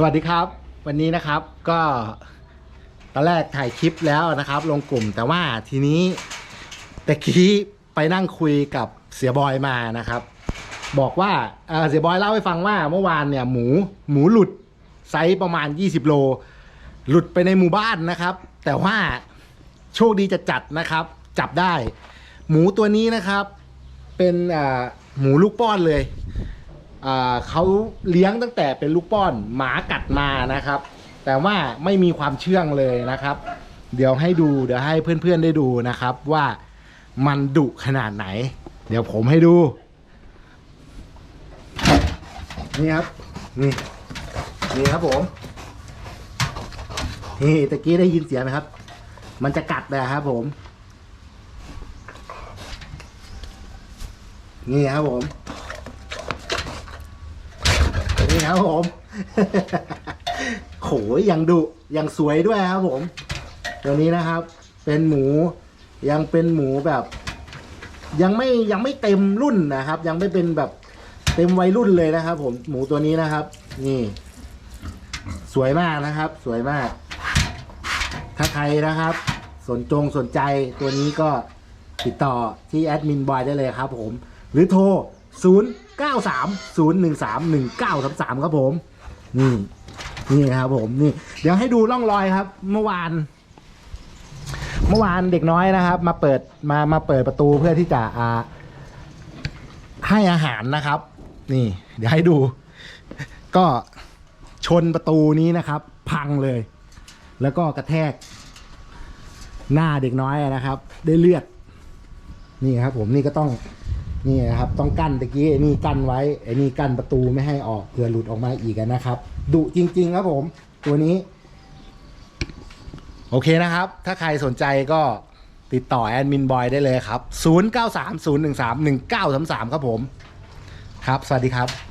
สวัสดีครับ วันนี้นะครับก็ตอนแรกถ่ายคลิปแล้วนะครับ ลงกลุ่มแต่ว่าทีนี้ตะกี้ไปนั่งคุยกับเสียบอยมานะครับ บอกว่าเอ่อเสียบอยเล่าให้ฟังว่าเมื่อวานเนี่ยหมูหมูหลุดไซส์ประมาณ 20 โล หลุดไปในหมู่บ้านนะครับ แต่ว่าโชคดีจะจัดนะครับ จับได้ หมูตัวนี้นะครับ เป็นอ่าหมูลูกป้อนเลย อ่าเขาเลี้ยงตั้งแต่เป็นลูกป้อนหมากัดมานะครับ แต่ว่าไม่มีความเชื่องเลยนะครับ เดี๋ยวให้ดูเดี๋ยวให้เพื่อนๆได้ดูนะครับว่ามันดุขนาดไหน เดี๋ยวผมให้ดู นี่ครับ นี่ นี่ครับผม นี่ตะกี้ได้ยินเสียงไหมครับ มันจะกัดนะครับผม นี่ครับผม นี่ครับผมโขยยังดุยังสวยด้วยครับผม ตัวนี้นะครับ เป็นหมูยังเป็นหมูแบบ ยังไม่ยังไม่เต็มรุ่นนะครับ ยังไม่เป็นแบบเต็มวัยรุ่นเลยนะครับ ผมหมูตัวนี้นะครับ นี่ สวยมากนะครับ สวยมาก ถ้าใครนะครับ สนจงสนใจตัวนี้ก็ติดต่อที่แอดมินบอยได้เลยครับ ผม หรือโทร 0 9 3 0 1 3 1 9 3 3ครับผมนี่นี่ครับผมนี่ เดี๋ยวให้ดูร่องรอยครับ เมื่อวาน เมื่อวานเด็กน้อยนะครับ มาเปิดมามาเปิดประตูเพื่อที่จะอ่าให้อาหารนะครับ นี่ เดี๋ยวให้ดู ก็ชนประตูนี้นะครับ พังเลย แล้วก็กระแทก หน้าเด็กน้อยนะครับ ได้เลือด นี่ครับ ผมนี่ก็ต้อง นี่นะครับต้องกั้นตะกี้ไอ้นี่กั้นไว้ไอ้นี่กั้นประตูไม่ให้ออกเผื่อหลุดออกมาอีกนะครับดุจริง ๆ ครับผม ตัวนี้ โอเคนะครับ ถ้าใครสนใจก็ติดต่อแอดมินบอยได้เลยครับ 0930131933 ครับผม ครับ สวัสดีครับ